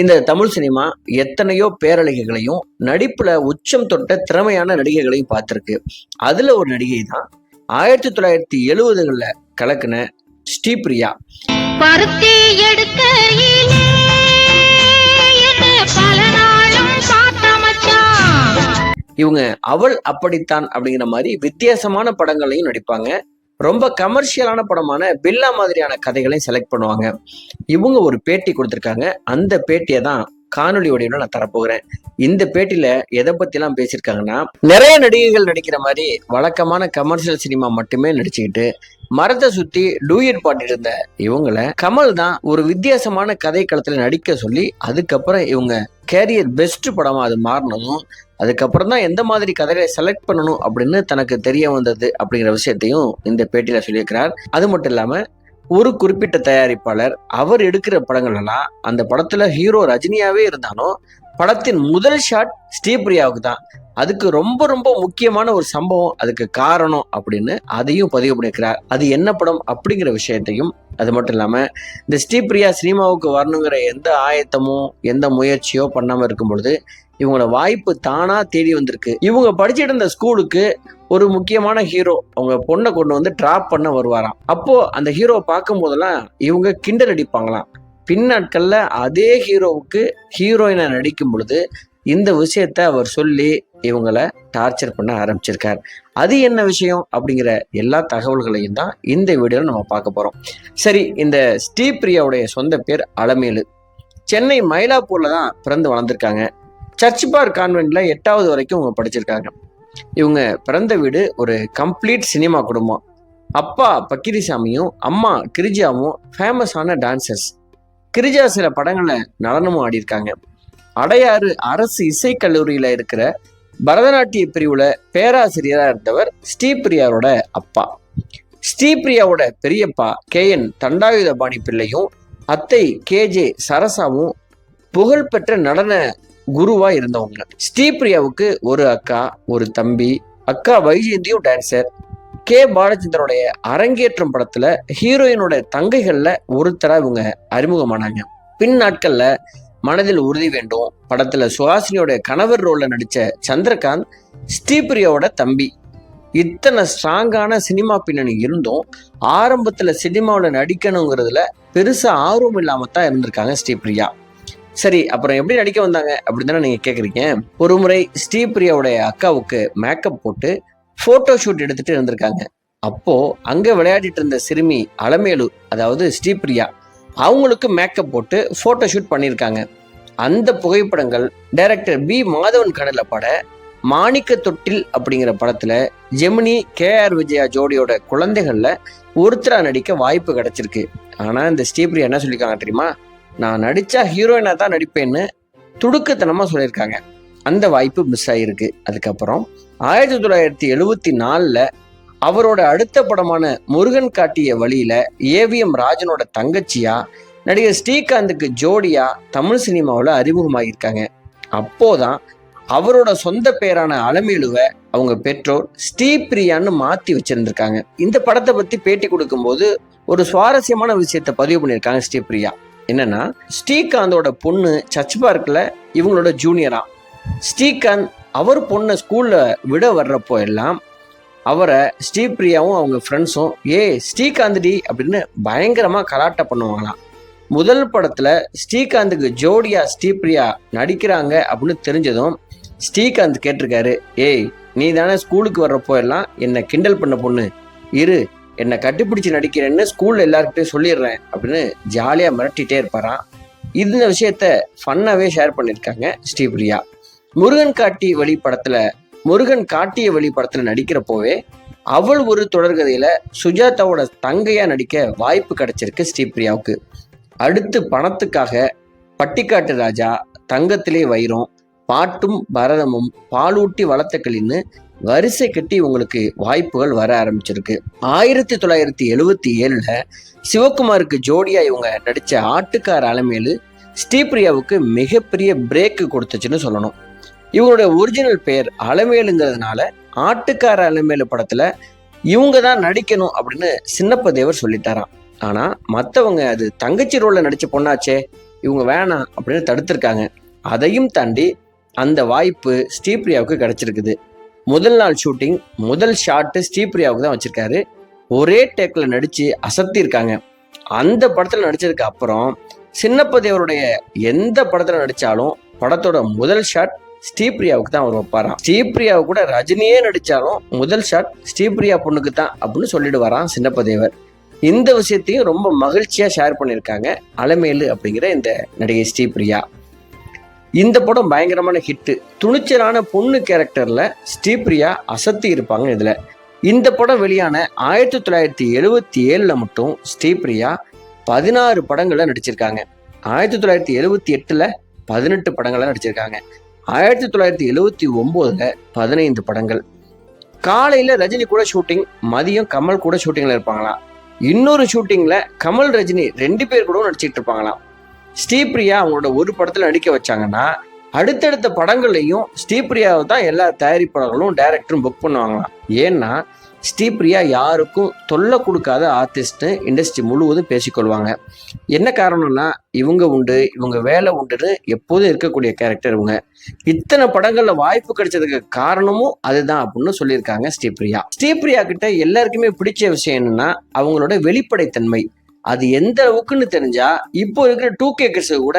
இந்த தமிழ் சினிமா எத்தனையோ பேரழகிகளையும் நடிப்புல உச்சம் தொட்ட திறமையான நடிகைகளையும் பார்த்திருக்கு. அதுல ஒரு நடிகை தான் ஆயிரத்தி தொள்ளாயிரத்தி எழுவதுகள்ல கலக்குன ஸ்ரீபிரியா. இவங்க அவள் அப்படித்தான் அப்படிங்கிற மாதிரி வித்தியாசமான படங்களையும் நடிப்பாங்க. ரொம்ப கமர்ஷியலான படமான பில்லா மாதிரியான கதைகளையும் செலக்ட் பண்ணுவாங்க. இவங்க ஒரு பேட்டி கொடுத்துருக்காங்க. அந்த பேட்டியை தான் காணொலி வடிவில் நான் தரப்போகிறேன். இந்த பேட்டியில எதை பத்திலாம் பேசியிருக்காங்கன்னா நிறைய நடிகைகள் நடிக்கிற மாதிரி வழக்கமான கமர்ஷியல் சினிமா மட்டுமே நடிச்சுக்கிட்டு மரத்தை சுத்தி டூயட் பாடிட்டு இருந்த இவங்கள கமல் தான் ஒரு வித்தியாசமான கதை களத்துல நடிக்க சொல்லி அதுக்கப்புறம் இவங்க கேரியர் பெஸ்ட் படமா அது மாறினதும் அதுக்கப்புறம் தான் எந்த மாதிரி கதைகளை செலக்ட் பண்ணணும் அப்படின்னு தனக்கு தெரிய வந்தது அப்படிங்கிற விஷயத்தையும் இந்த பேட்டியில் சொல்லியிருக்கிறார். அது மட்டும் இல்லாமல் ஒரு குறிப்பிட்ட தயாரிப்பாளர் அவர் எடுக்கிற படங்கள்லாம் அந்த படத்தில் ஹீரோ ரஜினியாவே இருந்தாலும் படத்தின் முதல் ஷாட் ஸ்ரீபிரியாவுக்கு தான். அதுக்கு ரொம்ப ரொம்ப முக்கியமான ஒரு சம்பவம் அதுக்கு காரணம் அப்படின்னு அதையும் பதிவு பண்ணியிருக்கிறார். அது என்ன படம் அப்படிங்கிற விஷயத்தையும் அது மட்டும் இல்லாம இந்த ஸ்ரீபிரியா சினிமாவுக்கு வரணுங்கிற எந்த ஆயத்தமோ எந்த முயற்சியோ பண்ணாம இருக்கும் பொழுது இவங்களோட வாய்ப்பு தானா தேடி வந்திருக்கு. இவங்க படிச்சுட்டு இருந்த ஸ்கூலுக்கு ஒரு முக்கியமான ஹீரோ அவங்க பொண்ணை கொண்டு வந்து டிராப் பண்ண வருவாராம். அப்போ அந்த ஹீரோ பார்க்கும் போதெல்லாம் இவங்க கிண்டல் அடிப்பாங்களாம். பின்னாட்கள்ல அதே ஹீரோவுக்கு ஹீரோயினை நடிக்கும் பொழுது இந்த விஷயத்த அவர் சொல்லி இவங்களை டார்ச்சர் பண்ண ஆரம்பிச்சிருக்கார். அது என்ன விஷயம் அப்படிங்கிற எல்லா தகவல்களையும் தான் இந்த வீடியோவில் நம்ம பார்க்க போகிறோம் சரி இந்த ஸ்ரீபிரியாவுடைய சொந்த பேர் அலமேலு. சென்னை மயிலாப்பூரில் தான் பிறந்து வளர்ந்துருக்காங்க. சர்ச் பார் கான்வென்ட்ல எட்டாவது வரைக்கும் அவங்க படிச்சிருக்காங்க. இவங்க பிறந்த வீடு ஒரு கம்ப்ளீட் சினிமா குடும்பம். அப்பா பக்கிரிசாமியும் அம்மா கிரிஜாவும் ஃபேமஸான டான்சர்ஸ் கிரிஜா சில படங்களில் நடனமும் ஆடியிருக்காங்க. அடையாறு அரசு இசைக்கல்லூரியில் இருக்கிற பரதநாட்டிய பிரிவுல பேராசிரியரா இருந்தவர் ஸ்ரீபிரியாரோட அப்பா. ஸ்ரீபிரியாவோட பெரியப்பா கே என் தண்டாயுதபாணி பிள்ளையும் அத்தை கே ஜே சரசாவும் புகழ்பெற்ற நடன குருவா இருந்தவங்க. ஸ்ரீபிரியாவுக்கு ஒரு அக்கா ஒரு தம்பி அக்கா வைஜெயந்தியும் டான்சர் கே பாலச்சந்தருடைய அரங்கேற்றம் படத்துல ஹீரோயினோட தங்கைகள்ல ஒருத்தரா இவங்க அறிமுகமானாங்க. பின் நாட்கள்ல மனதில் உறுதி வேண்டும். படத்துல சுஹாசினியோட கணவர் ரோல்ல நடிச்ச சந்திரகாந்த் ஸ்ரீபிரியாவோட தம்பி. இத்தனை ஸ்ட்ராங்கான சினிமா பின்னணி இருந்தும் ஆரம்பத்துல சினிமாவில் நடிக்கணுங்கிறதுல பெருசா ஆர்வம் இல்லாம தான் இருந்திருக்காங்க ஸ்ரீபிரியா. சரி அப்புறம் எப்படி நடிக்க வந்தாங்க? அப்படின்னு தானே நீங்க கேக்குறீங்க. ஒரு முறை ஸ்ரீபிரியாவுடைய அக்காவுக்கு மேக்கப் போட்டு போட்டோ ஷூட் எடுத்துட்டு இருந்திருக்காங்க. அப்போ அங்க விளையாடிட்டு இருந்த சிறுமி அலமேலு அதாவது ஸ்ரீபிரியா அவங்களுக்கு மேக்கப் போட்டு போட்டோ ஷூட் பண்ணியிருக்காங்க. அந்த புகைப்படங்கள் டைரக்டர் பி மாதவன் கடல பட மாணிக்க தொட்டில் அப்படிங்கிற படத்துல ஜெமினி கே ஆர் விஜயா ஜோடியோட குழந்தைகள்ல ஒருத்தரா நடிக்க வாய்ப்பு கிடைச்சிருக்கு. ஆனா இந்த ஸ்ரீபிரியா என்ன சொல்லியிருக்காங்க தெரியுமா? நான் நடிச்சா ஹீரோயினா தான் நடிப்பேன்னு துடுக்கத்தனமா சொல்லியிருக்காங்க அந்த வாய்ப்பு மிஸ் ஆகிருக்கு அதுக்கப்புறம் ஆயிரத்தி தொள்ளாயிரத்தி எழுவத்தி நாலில் அவரோட அடுத்த படமான முருகன் காட்டிய வழியில ஏவிஎம் ராஜனோட தங்கச்சியா நடிகர் ஸ்ரீகாந்துக்கு ஜோடியாக தமிழ் சினிமாவில் அறிமுகமாகியிருக்காங்க. அப்போதான் அவரோட சொந்த பேரான அலமேலுவை அவங்க பெற்றோர் ஸ்ரீபிரியான்னு மாற்றி வச்சிருந்திருக்காங்க. இந்த படத்தை பற்றி பேட்டி கொடுக்கும்போது ஒரு சுவாரஸ்யமான விஷயத்த பதிவு பண்ணியிருக்காங்க ஸ்ரீபிரியா. என்னன்னா ஸ்ரீகாந்தோட பொண்ணு சர்ச் பார்க்கில் இவங்களோட ஜூனியரா ஸ்ரீகாந்த் அவர் பொண்ணை ஸ்கூலில் விட வர்றப்போ எல்லாம் அவரை ஸ்ரீபிரியாவும் அவங்க ஃப்ரெண்ட்ஸும் ஏ ஸ்ரீகாந்த்டி அப்படின்னு பயங்கரமாக கலாட்டை பண்ணுவாங்களாம். முதல் படத்துல ஸ்ரீகாந்துக்கு ஜோடியா ஸ்ரீபிரியா நடிக்கிறாங்க அப்படின்னு தெரிஞ்சதும் ஸ்ரீகாந்த் கேட்டிருக்காரு ஏய் நீ தானே ஸ்கூலுக்கு வர்றப்போ எல்லாம் என்னை கிண்டல் பண்ண பொண்ணு. இரு என்னை கட்டிப்பிடிச்சு நடிக்கிறேன்னு ஸ்கூல்ல எல்லாருக்கிட்டையும் சொல்லிடுறேன் அப்படின்னு ஜாலியா மிரட்டிட்டே இருப்பாராம். இந்த விஷயத்த ஃபன்னாவே ஷேர் பண்ணியிருக்காங்க ஸ்ரீபிரியா. முருகன் காட்டி வழி படத்துல முருகன் காட்டிய வழி படத்துல நடிக்கிறப்போவே அவள் ஒரு தொடர்கதையில சுஜாதாவோட தங்கையா நடிக்க வாய்ப்பு கிடைச்சிருக்கு ஸ்ரீபிரியாவுக்கு. அடுத்து பணத்துக்காக பட்டிக்காட்டு ராஜா தங்கத்திலே வைரம் பாட்டும் பரதமும் பாலூட்டி வளர்த்தக்களின்னு வரிசை கட்டி உங்களுக்கு வாய்ப்புகள் வர ஆரம்பிச்சிருக்கு. ஆயிரத்தி தொள்ளாயிரத்தி எழுவத்தி ஏழில் சிவகுமாருக்கு ஜோடியா இவங்க நடித்த ஆட்டுக்கார அலமேலு ஸ்ரீபிரியாவுக்கு மிகப்பெரிய பிரேக் கொடுத்துச்சுன்னு சொல்லணும். இவங்களுடைய ஒரிஜினல் பெயர் அலமேலுங்கிறதுனால ஆட்டுக்கார அலமேலு படத்தில் இவங்க தான் நடிக்கணும் அப்படின்னு சின்னப்ப தேவர் சொல்லிட்டாராம். ஆனால் மற்றவங்க அது தங்கச்சி ரோலில் நடித்த பொண்ணாச்சே இவங்க வேணாம் அப்படின்னு தடுத்திருக்காங்க. அதையும் தாண்டி அந்த வாய்ப்பு ஸ்ரீபிரியாவுக்கு கிடச்சிருக்குது. முதல் நாள் ஷூட்டிங் முதல் ஷாட்டு ஸ்ரீபிரியாவுக்கு தான் வச்சுருக்காரு. ஒரே டேக்கில் நடித்து அசத்தியிருக்காங்க அந்த படத்தில் நடித்ததுக்கு அப்புறம் சின்னப்பதேவருடைய எந்த படத்தில் நடித்தாலும் படத்தோட முதல் ஷாட் ஸ்ரீபிரியாவுக்கு தான் அவர் வைப்பாராம். ஸ்ரீபிரியாவை கூட ரஜினியே நடித்தாலும் முதல் ஷாட் ஸ்ரீபிரியா பொண்ணுக்கு தான் அப்படின்னு சொல்லிட்டு வரான் சின்னப்பதேவர் இந்த விஷயத்தையும் ரொம்ப மகிழ்ச்சியாக ஷேர் பண்ணியிருக்காங்க அலமேலு அப்படிங்கிற இந்த நடிகை ஸ்ரீபிரியா இந்த படம் பயங்கரமான ஹிட்டு துணிச்சலான பொண்ணு கேரக்டரில் ஸ்ரீபிரியா அசத்தி இருப்பாங்க இதில். இந்த படம் வெளியான ஆயிரத்தி தொள்ளாயிரத்தி எழுவத்தி ஏழில் மட்டும் ஸ்ரீபிரியா பதினாறு படங்களில் நடிச்சிருக்காங்க. ஆயிரத்தி தொள்ளாயிரத்தி எழுவத்தி எட்டில் பதினெட்டு படங்களை நடிச்சிருக்காங்க. ஆயிரத்தி தொள்ளாயிரத்தி எழுவத்தி ஒம்போதில் பதினைந்து படங்கள். காலையில் ரஜினி கூட ஷூட்டிங் மதியம் கமல் கூட ஷூட்டிங்கில் இருப்பாங்களாம். இன்னொரு ஷூட்டிங்ல கமல் ரஜினி ரெண்டு பேர் கூட நடிச்சிட்டு இருப்பாங்களாம். ஸ்ரீபிரியா அவங்களோட ஒரு படத்துல நடிக்க வச்சாங்கன்னா அடுத்தடுத்த படங்கள்லையும் ஸ்ரீபிரியாவை தான் எல்லா தயாரிப்பாளர்களும் டைரக்டரும் புக் பண்ணுவாங்களாம். ஏன்னா ஸ்ரீபிரியா யாருக்கும் தொல்லை கொடுக்காத ஆர்டிஸ்ட்னு இண்டஸ்ட்ரி முழுவதும் பேசிக்கொள்வாங்க. என்ன காரணம்னா இவங்க உண்டு இவங்க வேலை உண்டுன்னு எப்போதும் இருக்கக்கூடிய கேரக்டர் இவங்க. இத்தனை படங்களில் வாய்ப்பு கிடைச்சதுக்கு காரணமும் அதுதான் அப்படின்னு சொல்லியிருக்காங்க ஸ்ரீபிரியா. ஸ்ரீபிரியா கிட்ட எல்லாருக்குமே பிடிச்ச விஷயம் என்னன்னா அவங்களோட வெளிப்படைத்தன்மை. அது எந்த அளவுக்குன்னு தெரிஞ்சா இப்போ இருக்கிற டூ கேக்கர்ஸ் கூட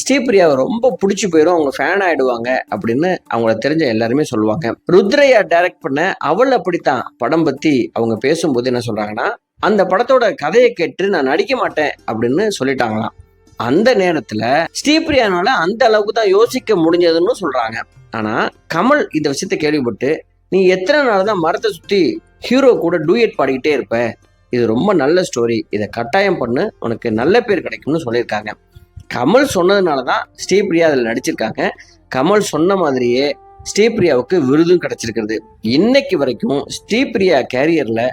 ஸ்ரீபிரியாவை ரொம்ப பிடிச்சி போயிடும் அவங்க ஃபேன் ஆயிடுவாங்க அப்படின்னு அவங்கள தெரிஞ்ச எல்லாருமே சொல்லுவாங்க. ருத்ரையா டைரக்ட் பண்ண அவள் அப்படித்தான் படம் பத்தி அவங்க பேசும்போது என்ன சொல்றாங்கன்னா அந்த படத்தோட கதையை கேட்டு நான் நடிக்க மாட்டேன் அப்படின்னு சொல்லிட்டாங்களாம். அந்த நேரத்துல ஸ்ரீபிரியானால அந்த அளவுக்கு தான் யோசிக்க முடிஞ்சதுன்னு சொல்றாங்க. ஆனா கமல் இந்த விஷயத்த கேள்விப்பட்டு நீ எத்தனை நாள் தான் மரத்தை சுத்தி ஹீரோ கூட டூயட் பாடிக்கிட்டே இருப்ப? இது ரொம்ப நல்ல ஸ்டோரி இதை கட்டாயம் பண்ணு. உனக்கு நல்ல பேர் கிடைக்கும்னு சொல்லியிருக்காங்க. கமல் சொன்னதுனால தான் ஸ்ரீபிரியா அதில் நடிச்சிருக்காங்க. கமல் சொன்ன மாதிரியே ஸ்ரீபிரியாவுக்கு விருதும் கிடைச்சிருக்கிறது. இன்னைக்கு வரைக்கும் ஸ்ரீபிரியா கேரியரில்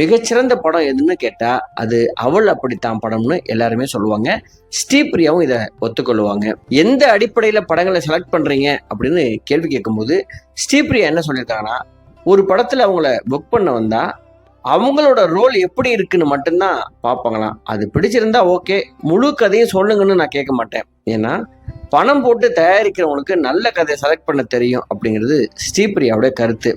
மிகச்சிறந்த படம் எதுன்னு கேட்டால் அது அவள் அப்படித்தான் படம்னு எல்லாருமே சொல்லுவாங்க. ஸ்ரீபிரியாவும் இதை ஒத்துக்கொள்ளுவாங்க. எந்த அடிப்படையில் படங்களை செலக்ட் பண்ணுறீங்க அப்படின்னு கேள்வி கேட்கும்போது ஸ்ரீபிரியா என்ன சொல்லியிருக்காங்கன்னா ஒரு படத்தில் அவங்கள புக் பண்ண வந்தால் அவங்களோட ரோல் எப்படி இருக்குன்னு மட்டும்தான் பார்ப்பாங்களாம். அது பிடிச்சிருந்தா ஓகே முழு கதையும் சொல்லுங்கன்னு நான் கேட்க மாட்டேன். ஏன்னா பணம் போட்டு தயாரிக்கிறவங்களுக்கு நல்ல கதையை செலக்ட் பண்ண தெரியும் அப்படிங்கிறது ஸ்ரீபிரியாவுடைய கருத்து.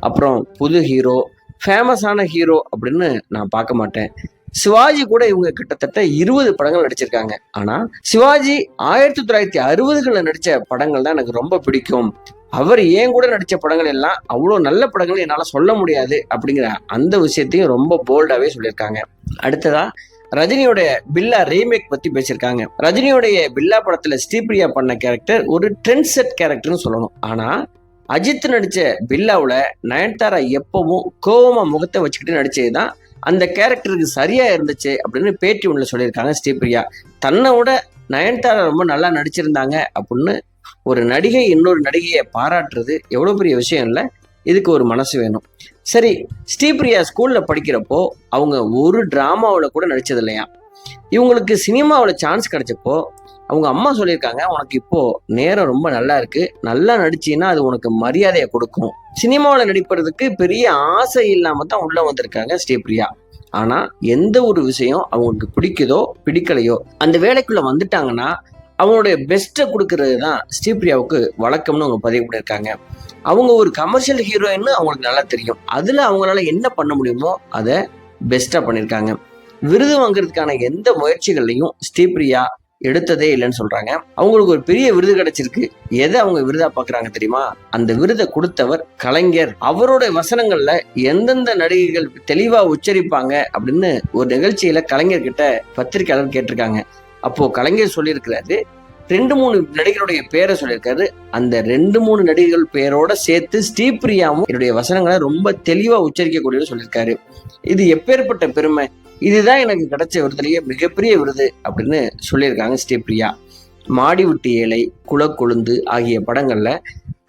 அப்புறம் புது ஹீரோ ஃபேமஸான ஹீரோ அப்படின்னு நான் பார்க்க மாட்டேன். சிவாஜி கூட இவங்க கிட்டத்தட்ட இருபது படங்கள் நடிச்சிருக்காங்க. ஆனால் சிவாஜி ஆயிரத்தி தொள்ளாயிரத்தி அறுபதுகளில் நடித்த படங்கள் தான் எனக்கு ரொம்ப பிடிக்கும். அவர் ஏன் கூட நடித்த படங்கள் எல்லாம் அவ்வளோ நல்ல படங்கள் என்னால் சொல்ல முடியாது அப்படிங்கிற அந்த விஷயத்தையும் ரொம்ப போல்டாகவே சொல்லியிருக்காங்க. அடுத்ததா ரஜினியோட பில்லா ரீமேக் பத்தி பேசியிருக்காங்க. ரஜினியோடைய பில்லா படத்துல ஸ்ரீபிரியா பண்ண கேரக்டர் ஒரு ட்ரெண்ட் செட் கேரக்டர்னு சொல்லணும். ஆனா அஜித் நடிச்ச பில்லாவுல நயன்தாரா எப்பவும் கோவமா முகத்தை வச்சுக்கிட்டு நடித்தது தான் அந்த கேரக்டருக்கு சரியா இருந்துச்சு அப்படின்னு பேட்டி ஒன்றில் சொல்லியிருக்காங்க ஸ்ரீபிரியா. தன்னை விட நயன்தாரா ரொம்ப நல்லா நடிச்சிருந்தாங்க அப்படின்னு ஒரு நடிகை இன்னொரு நடிகையை பாராட்டுறது எவ்வளோ பெரிய விஷயம் இல்லை. இதுக்கு ஒரு மனசு வேணும். சரி ஸ்ரீபிரியா ஸ்கூலில் படிக்கிறப்போ அவங்க ஒரு ட்ராமாவில் கூட நடித்தது இல்லையா? இவங்களுக்கு சினிமாவில் சான்ஸ் கிடைச்சப்போ அவங்க அம்மா சொல்லியிருக்காங்க உனக்கு இப்போது நேரம் ரொம்ப நல்லா இருக்குது நல்லா நடிச்சின்னா அது உனக்கு மரியாதையை கொடுக்கும். சினிமாவில் நடிப்பதுக்கு பெரிய ஆசை இல்லாமல் தான் உள்ளே வந்திருக்காங்க ஸ்ரீபிரியா. ஆனால் எந்த ஒரு விஷயம் அவங்களுக்கு பிடிக்குதோ பிடிக்கலையோ அந்த வேலைக்குள்ளே வந்துட்டாங்கன்னா அவங்களுடைய பெஸ்ட்டை கொடுக்கறது தான் ஸ்ரீபிரியாவுக்கு வழக்கம்னு அவங்க பதிவு பண்ணியிருக்காங்க. அவங்க ஒரு கமர்ஷியல் ஹீரோயின்னு அவங்களுக்கு நல்லா தெரியும். அதில் அவங்களால என்ன பண்ண முடியுமோ அதை பெஸ்ட்டாக பண்ணியிருக்காங்க. விருது வாங்குறதுக்கான எந்த முயற்சிகள்லையும் ஸ்ரீபிரியா எடுத்ததே இல்லைன்னு சொல்றாங்க. அவங்களுக்கு ஒரு பெரிய விருது கிடைச்சிருக்கு. எதை அவங்க விருதா பாக்குறாங்க தெரியுமா? அந்த விருதை கொடுத்தவர் கலைஞர். அவரோட வசனங்கள்ல எந்தெந்த நடிகைகள் தெளிவா உச்சரிப்பாங்க அப்படின்னு ஒரு நிகழ்ச்சியில கலைஞர் கிட்ட பத்திரிகையாளர் கேட்டிருக்காங்க. அப்போ கலைஞர் சொல்லியிருக்கிறாரு ரெண்டு மூணு நடிகருடைய பேரை சொல்லியிருக்காரு. அந்த ரெண்டு மூணு நடிகர்கள் பேரோட சேர்த்து ஸ்ரீபிரியாவும் என்னுடைய வசனங்களை ரொம்ப தெளிவா உச்சரிக்கக்கூடிய சொல்லியிருக்காரு. இது எப்பேற்பட்ட பெருமை? இதுதான் எனக்கு கிடைச்ச விருதுலேயே மிகப்பெரிய விருது அப்படின்னு சொல்லியிருக்காங்க ஸ்ரீபிரியா. மாடிவிட்டு ஏழை குலக்கொழுந்து ஆகிய படங்கள்ல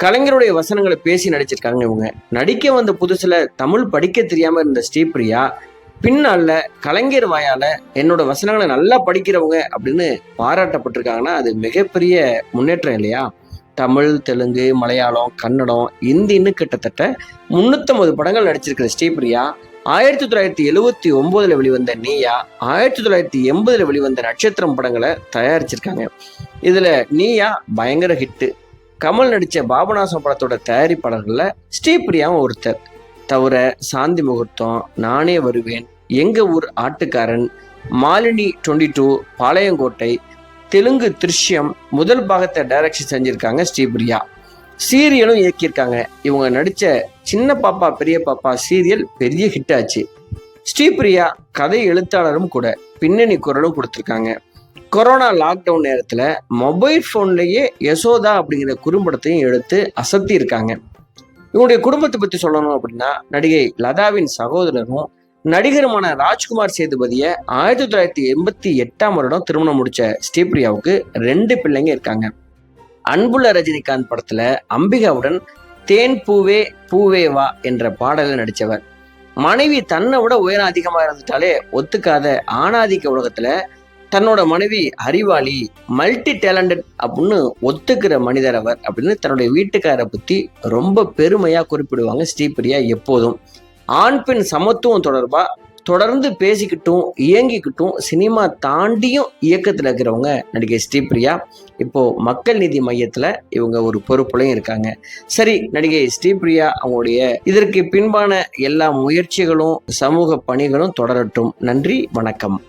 கலைஞருடைய வசனங்களை பேசி நடிச்சிருக்காங்க இவங்க. நடிக்க வந்த புதுசுல தமிழ் படிக்க தெரியாம இருந்த ஸ்ரீபிரியா பின்னால கலைஞர் வாயால என்னோட வசனங்களை நல்லா படிக்கிறவங்க அப்படின்னு பாராட்டப்பட்டிருக்காங்கன்னா அது மிகப்பெரிய முன்னேற்றம் இல்லையா? தமிழ் தெலுங்கு மலையாளம் கன்னடம் இந்தின்னு கிட்டத்தட்ட முன்னூத்தம்பது படங்கள் நடிச்சிருக்கிற ஸ்ரீபிரியா ஆயிரத்தி தொள்ளாயிரத்தி எழுவத்தி ஒன்பதுல வெளிவந்த நீயா ஆயிரத்தி தொள்ளாயிரத்தி எண்பதுல வெளிவந்த நட்சத்திரம் படங்களை தயாரிச்சிருக்காங்க. இதுல நீயா பயங்கர ஹிட்டு. கமல் நடித்த பாபநாசம் படத்தோட தயாரிப்பாளர்களில் ஸ்ரீபிரியாவும் ஒருத்தர். தவிர சாந்தி முகூர்த்தம் நானே வருவேன் எங்கள் ஊர் ஆட்டுக்காரன் மாலினி டுவெண்ட்டி டூ பாளையங்கோட்டை தெலுங்கு திருஷ்யம் முதல் பாகத்தை டைரக்ஷன் செஞ்சுருக்காங்க ஸ்ரீபிரியா. சீரியலும் இயக்கியிருக்காங்க. இவங்க நடித்த சின்ன பாப்பா பெரிய பாப்பா சீரியல் பெரிய ஹிட் ஆச்சு. ஸ்ரீபிரியா கதை எழுத்தாளரும் கூட பின்னணி குரலும் கொடுத்துருக்காங்க. கொரோனா லாக்டவுன் நேரத்தில் மொபைல் ஃபோன்லேயே யசோதா அப்படிங்கிற குறும்படத்தையும் எடுத்து அசத்தி இருக்காங்க இவங்களுடைய குடும்பத்தை பற்றி சொல்லணும் அப்படின்னா நடிகை லதாவின் சகோதரரும் நடிகருமான ராஜ்குமார் சேதுபதியை ஆயிரத்தி தொள்ளாயிரத்தி எண்பத்தி எட்டாம் வருடம் திருமணம் முடிச்ச ஸ்ரீபிரியாவுக்கு ரெண்டு பிள்ளைங்க இருக்காங்க. அன்புள்ள ரஜினிகாந்த் படத்துல அம்பிகாவுடன் தேன் பூவே பூவே வா என்ற பாடலில் நடித்தவர் மனைவி தன்னை விட உயரம் அதிகமாக இருந்துட்டாலே ஒத்துக்காத ஆணாதிக்க உலகத்துல தன்னோட மனைவி அறிவாளி மல்டி டேலண்டட் அப்படின்னு ஒத்துக்கிற மனிதர் அவர் அப்படின்னு தன்னுடைய வீட்டுக்காரை பற்றி ரொம்ப பெருமையாக குறிப்பிடுவாங்க ஸ்ரீபிரியா எப்போதும். ஆண் பெண் சமத்துவம் தொடர்பாக தொடர்ந்து பேசிக்கிட்டும் இயங்கிக்கிட்டும் சினிமா தாண்டியும் இயக்கத்தில் இருக்கிறவங்க நடிகை ஸ்ரீபிரியா. இப்போது மக்கள் நீதி மையத்தில் இவங்க ஒரு பொறுப்புலையும் இருக்காங்க. சரி நடிகை ஸ்ரீபிரியா அவங்களுடைய இதற்கு பின்பான எல்லா முயற்சிகளும் சமூக பணிகளும் தொடரட்டும். நன்றி வணக்கம்.